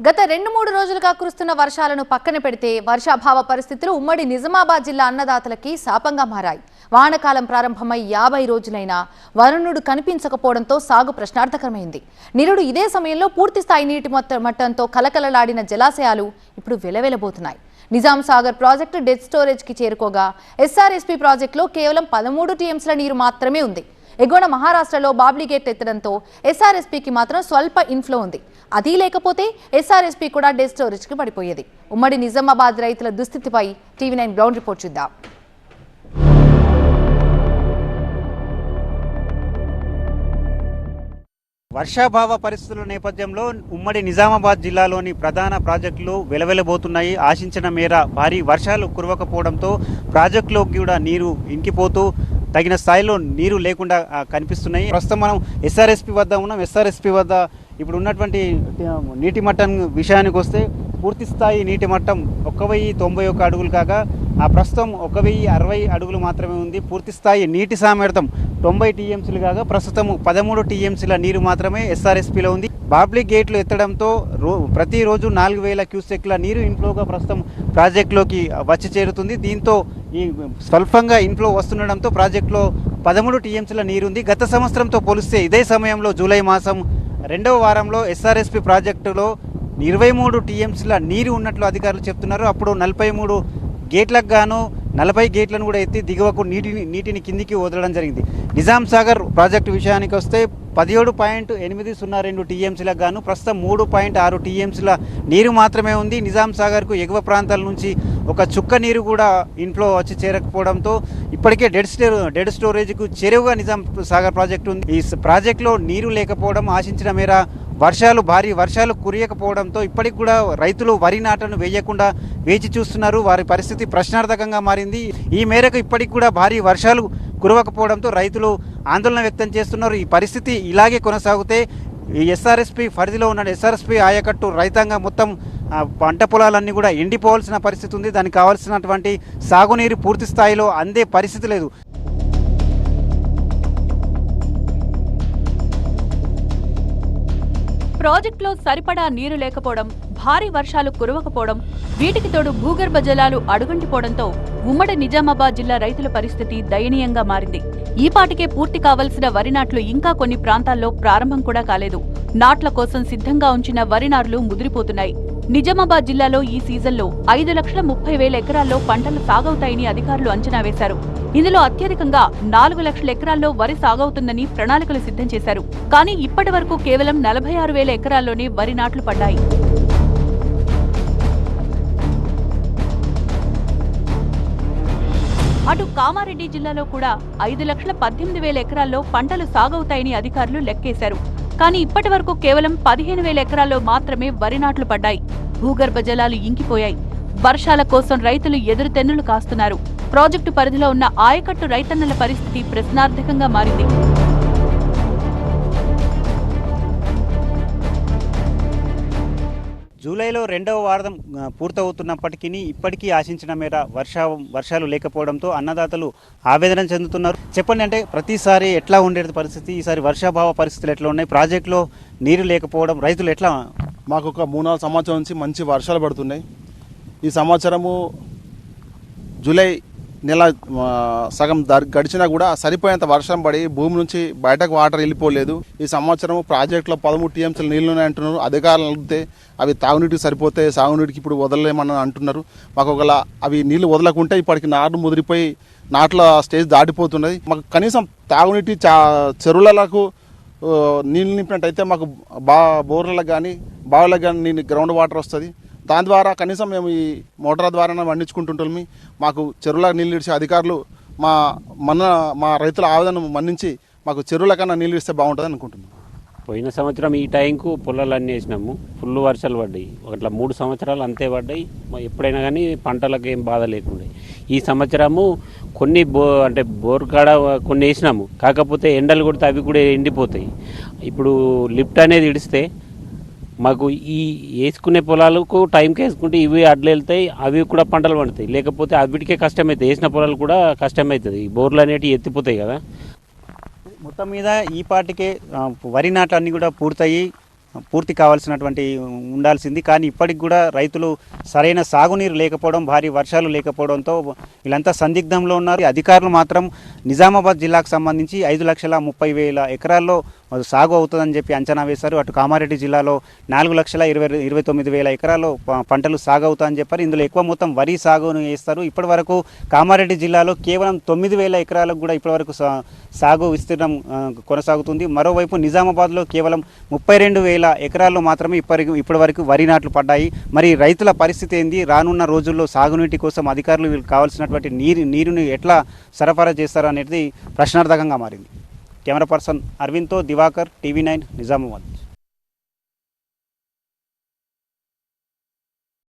గత రెండు మూడు రోజులుగా కురుస్తున్న వర్షాలను పక్కన పెడితే వర్షాభావ పరిస్థితులు ఉమ్మడి నిజామాబాద్ జిల్లా అన్నదాతలకి శాపంగా మారాయి. వానకాలం ప్రారంభమై యాభై రోజులైనా వరుణుడు కనిపించకపోవడంతో సాగు ప్రశ్నార్థకరమైంది నిరుడు ఇదే సమయంలో పూర్తి స్థాయి నీటి మొత్తం మట్టంతో కలకలలాడిన జలాశయాలు ఇప్పుడు వెలవెలబోతున్నాయి. నిజాం సాగర్ ప్రాజెక్టు డెడ్ స్టోరేజ్కి చేరుకోగా ఎస్ఆర్ఎస్పీ ప్రాజెక్టులో కేవలం పదమూడు టీఎంసీల నీరు మాత్రమే ఉంది. ఎగువన మహారాష్ట్రలో బాబ్లీగేట్ ఎత్తడంతో ఎస్ఆర్ఎస్పీకి మాత్రం స్వల్ప ఇన్ఫ్లో ఉంది. అది లేకపోతే ఎస్ఆర్ఎస్పీ కూడా డెడ్ స్టోరేజ్కి పడిపోయేది. ఉమ్మడి నిజామాబాద్ రైతుల దుస్థితిపై టీవీ నైన్ గ్రౌండ్ రిపోర్ట్ చూద్దాం. వర్షాభావ పరిస్థితుల నేపథ్యంలో ఉమ్మడి నిజామాబాద్ జిల్లాలోని ప్రధాన ప్రాజెక్టులు వెలవెలబోతున్నాయి. ఆశించిన మేర భారీ వర్షాలు కురవకపోవడంతో ప్రాజెక్టులోకి కూడా నీరు ఇంకిపోతూ తగిన స్థాయిలో నీరు లేకుండా కనిపిస్తున్నాయి. ప్రస్తుతం మనం ఎస్ఆర్ఎస్పి వద్ద ఉన్నాం. ఎస్ఆర్ఎస్పి వద్ద ఇప్పుడు ఉన్నటువంటి నీటి మట్టం విషయానికి వస్తే పూర్తి స్థాయి నీటి మట్టం ఒక్క వెయ్యి తొంభై ఒక్క అడుగులు కాగా ఆ ప్రస్తుతం ఒక వెయ్యి అరవై అడుగులు మాత్రమే ఉంది. పూర్తి స్థాయి నీటి సామర్థ్యం తొంభై టీఎంసీలు కాగా ప్రస్తుతం పదమూడు టీఎంసీల నీరు మాత్రమే ఎస్ఆర్ఎస్పిలో ఉంది. బాబ్లీ గేట్లు ఎత్తడంతో రో ప్రతిరోజు నాలుగు వేల క్యూసెక్ల నీరు ఇన్ఫ్లోగా ప్రస్తుతం ప్రాజెక్టులోకి వచ్చి చేరుతుంది. దీంతో ఈ స్వల్పంగా ఇన్ఫ్లో వస్తుండడంతో ప్రాజెక్టులో పదమూడు టీఎంసీల నీరుంది. గత సంవత్సరంతో పోలిస్తే ఇదే సమయంలో జూలై మాసం రెండవ వారంలో ఎస్ఆర్ఎస్పి ప్రాజెక్టులో ఇరవై మూడు టీఎంసీల నీరు ఉన్నట్లు అధికారులు చెప్తున్నారు. అప్పుడు నలభై మూడు గేట్లకు గాను నలభై గేట్లను కూడా ఎత్తి దిగువకు నీటిని నీటిని కిందికి వదలడం జరిగింది. నిజాం సాగర్ ప్రాజెక్టు విషయానికి వస్తే పదిహేడు పాయింట్ ఎనిమిది సున్నా రెండు టీఎంసీలకు గాను ప్రస్తుతం మూడు పాయింట్ ఆరు టీఎంసీల నీరు మాత్రమే ఉంది. నిజాం సాగర్కు ఎగువ ప్రాంతాల నుంచి ఒక చుక్క నీరు కూడా ఇంట్లో వచ్చి చేరకపోవడంతో ఇప్పటికే డెడ్ స్టోర్ డెడ్ స్టోరేజ్కు చెరువుగా నిజాం సాగర్ ప్రాజెక్టు ఉంది. ఈ ప్రాజెక్టులో నీరు లేకపోవడం ఆశించిన మేర వర్షాలు భారీ వర్షాలు కురియకపోవడంతో ఇప్పటికి కూడా రైతులు వరి నాటను వేయకుండా వేచి చూస్తున్నారు. వారి పరిస్థితి ప్రశ్నార్థకంగా మారింది. ఈ మేరకు ఇప్పటికి కూడా భారీ వర్షాలు కురవకపోవడంతో రైతులు ఆందోళన వ్యక్తం చేస్తున్నారు. ఈ పరిస్థితి ఇలాగే కొనసాగితే ఎస్ఆర్ఎస్పి పరిధిలో ఉన్న ఎస్ఆర్ఎస్పి ఆయకట్టు రైతాంగం మొత్తం పంట పొలాలన్నీ కూడా ఎండిపోవాల్సిన పరిస్థితి ఉంది. దానికి కావాల్సినటువంటి సాగునీరు పూర్తి స్థాయిలో అందే పరిస్థితి లేదు. ప్రాజెక్టులో సరిపడా నీరు లేకపోవడం భారీ వర్షాలు కురవకపోవడం వీటికి తోడు భూగర్భ జలాలు అడుగంటిపోవడంతో ఉమ్మడి నిజామాబాద్ జిల్లా రైతుల పరిస్థితి దయనీయంగా మారింది. ఈ పాటికే పూర్తి కావలసిన వరి నాట్లు ఇంకా కొన్ని ప్రాంతాల్లో ప్రారంభం కూడా కాలేదు. నాట్ల కోసం సిద్ధంగా ఉంచిన వరి నార్లు ముదిరిపోతున్నాయి. నిజామాబాద్ జిల్లాలో ఈ సీజన్లో ఐదు లక్షల ముప్పై వేల ఎకరాల్లో పంటలు సాగవుతాయని అధికారులు అంచనా వేశారు. ఇందులో అత్యధికంగా నాలుగు లక్షల ఎకరాల్లో వరి సాగవుతుందని ప్రణాళికలు సిద్ధం చేశారు. కానీ ఇప్పటి వరకు కేవలం నలభై ఆరు వేల ఎకరాల్లోనే వరి నాట్లు పడ్డాయి. అటు కామారెడ్డి జిల్లాలో కూడా ఐదు లక్షల పద్దెనిమిది వేల ఎకరాల్లో పంటలు సాగవుతాయని అధికారులు లెక్కేశారు. కానీ ఇప్పటి వరకు కేవలం పదిహేను వేల ఎకరాల్లో మాత్రమే వరి నాట్లు పడ్డాయి. భూగర్భ జలాలు ఇంకిపోయాయి. వర్షాల కోసం రైతులు ఎదురుతెన్నులు కాస్తున్నారు. ప్రాజెక్టు పరిధిలో ఉన్న ఆయకట్టు రైతన్నల పరిస్థితి ప్రశ్నార్థకంగా మారింది. జూలైలో రెండవ వారం పూర్తవుతున్నప్పటికీ ఇప్పటికీ ఆశించిన మేర వర్ష వర్షాలు లేకపోవడంతో అన్నదాతలు ఆవేదన చెందుతున్నారు. చెప్పండి అంటే ప్రతిసారి ఎట్లా ఉండేది పరిస్థితి? ఈసారి వర్షాభావ పరిస్థితులు ఎట్లా ఉన్నాయి? ప్రాజెక్టులో నీరు లేకపోవడం రైతులు ఎట్లా? మాకు ఒక మూడు నాలుగు సంవత్సరం నుంచి మంచి వర్షాలు పడుతున్నాయి. ఈ సంవత్సరము జూలై నెల సగం గడిచినా కూడా సరిపోయేంత వర్షం పడి భూమి నుంచి బయటకు వాటర్ వెళ్ళిపోలేదు. ఈ సంవత్సరం ప్రాజెక్టులో పదమూడు టీఎంసీలు నీళ్ళు అంటున్నారు. అధికారులు అడిగితే అవి తాగునీటికి సరిపోతే సాగునీటికి ఇప్పుడు వదలలేమని అంటున్నారు. మాకు ఒకవేళ అవి నీళ్ళు వదలకుంటే ఇప్పటికి నారు ముదిరిపోయి నాట్ల స్టేజ్ దాటిపోతున్నది. మాకు కనీసం తాగునీటి చా చెరువులకు నీళ్ళు నింపినట్టయితే మాకు బా బోర్లకు కానీ బావులకు కానీ నీళ్ళు గ్రౌండ్ వాటర్ వస్తుంది. దాని ద్వారా కనీసం మేము ఈ మోటార్ ద్వారా పండించుకుంటుంటాం. మాకు చెరువుల నీళ్ళు ఇచ్చే అధికారులు మా మన మా రైతుల ఆవేదన మన్నించి మాకు చెరువుల కన్నా నీళ్ళు ఇస్తే బాగుంటుంది అనుకుంటున్నాం. పోయిన సంవత్సరం ఈ టైంకు పొలాలన్నీ వేసినాము. ఫుల్ వర్షాలు పడ్డాయి. అట్లా మూడు సంవత్సరాలు అంతే పడ్డాయి. ఎప్పుడైనా కానీ పంటలకు ఏం బాధ లేకుండా. ఈ సంవత్సరము కొన్ని బో అంటే బోర్ కాడ కొన్ని వేసినాము. కాకపోతే ఎండలు కొడితే అవి కూడా ఎండిపోతాయి. ఇప్పుడు లిఫ్ట్ అనేది ఇడిస్తే మాకు ఈ వేసుకునే పొలాలకు టైంకి వేసుకుంటే ఇవి అడ్లు వెళ్తాయి అవి కూడా పంటలు పండుతాయి. లేకపోతే అవిటికే కష్టమవుతాయి వేసిన పొలాలు కూడా కష్టమవుతుంది ఈ బోర్లు అనేటివి ఎత్తిపోతాయి కదా. మొత్తం మీద ఈ పాటికే వరి నాట్లు అన్నీ కూడా పూర్తయి పూర్తి కావాల్సినటువంటి ఉండాల్సింది. కానీ ఇప్పటికి కూడా రైతులు సరైన సాగునీరు లేకపోవడం భారీ వర్షాలు లేకపోవడంతో వీళ్ళంతా సందిగ్ధంలో ఉన్నారు. అధికారులు మాత్రం నిజామాబాద్ జిల్లాకు సంబంధించి ఐదు లక్షల ముప్పై వేల ఎకరాల్లో సాగు అవుతుందని చెప్పి అంచనా వేశారు. అటు కామారెడ్డి జిల్లాలో నాలుగు లక్షల ఇరవై ఇరవై తొమ్మిది వేల ఎకరాల్లో పంటలు సాగు అవుతాయని చెప్పారు. ఇందులో ఎక్కువ మొత్తం వరి సాగును వేస్తారు. ఇప్పటి వరకు కామారెడ్డి జిల్లాలో కేవలం తొమ్మిది వేల ఎకరాలకు కూడా ఇప్పటివరకు సా- సాగు విస్తీర్ణం కొనసాగుతుంది. మరోవైపు నిజామాబాద్లో కేవలం ముప్పై రెండు వేల ఎకరాల్లో మాత్రమే ఇప్పటి ఇప్పటి వరకు వరి నాట్లు పడ్డాయి. మరి రైతుల పరిస్థితి ఏంది? రానున్న రోజుల్లో సాగునీటి కోసం అధికారులు వీళ్ళకి కావాల్సినటువంటి నీరు నీరుని ఎట్లా సరఫరా చేస్తారు అనేది ప్రశ్నార్థకంగా మారింది. కెమెరా పర్సన్ అరవింద్తో దివాకర్ టీవీ నైన్ నిజామాబాద్.